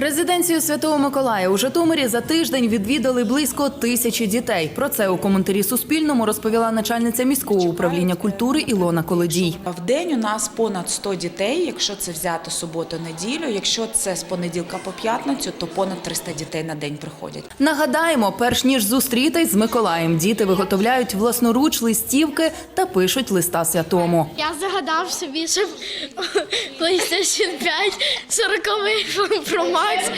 Резиденцію Святого Миколая у Житомирі за тиждень відвідали близько тисячі дітей. Про це у коментарі Суспільному розповіла начальниця міського управління культури Ілона Колодій. В день у нас понад 100 дітей, якщо це взяти суботу-неділю. Якщо це з понеділка по п'ятницю, то понад 300 дітей на день приходять. Нагадаємо, перш ніж зустрітись з Миколаєм, діти виготовляють власноруч листівки та пишуть листа святому. Я загадав собі, щоб PlayStation 5, 40 Pro Max,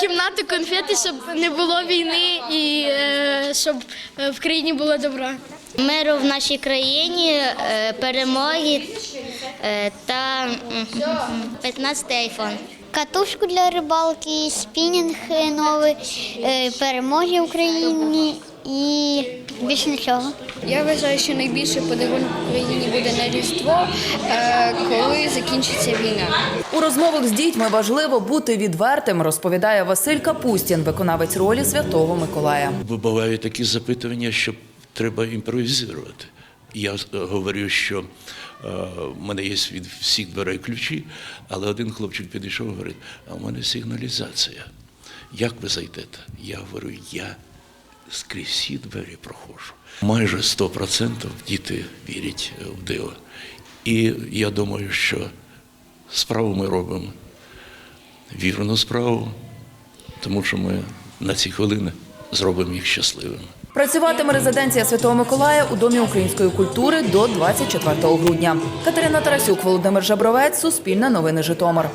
кімнату конфети, щоб не було війни і е, щоб е, в країні було добро. Миру в нашій країні, е, перемоги та 15 айфон. Катушку для рибалки, спінінг новий, е, перемоги в Україні і більше нічого. Я вважаю, що найбільший подарунок Україні буде на Різдво, е, коли закінчиться війна. У розмовах з дітьми важливо бути відвертим, розповідає Василь Капустін, виконавець ролі Святого Миколая. Бувають такі запитування, що треба імпровізувати. Я е, говорю, що е, в мене є від всіх дверей ключі, але один хлопчик підійшов і говорить, а в мене сигналізація. Як ви зайдете? Я говорю, я скрізь всі двері проходжу. Майже 100% діти вірять е, в диво. І я думаю, що справу ми робимо вірну справу, тому що ми на ці хвилини зробимо їх щасливими. Працюватиме резиденція Святого Миколая у Домі української культури до 24 грудня. Катерина Тарасюк, Володимир Жабровець, Суспільне новини Житомир.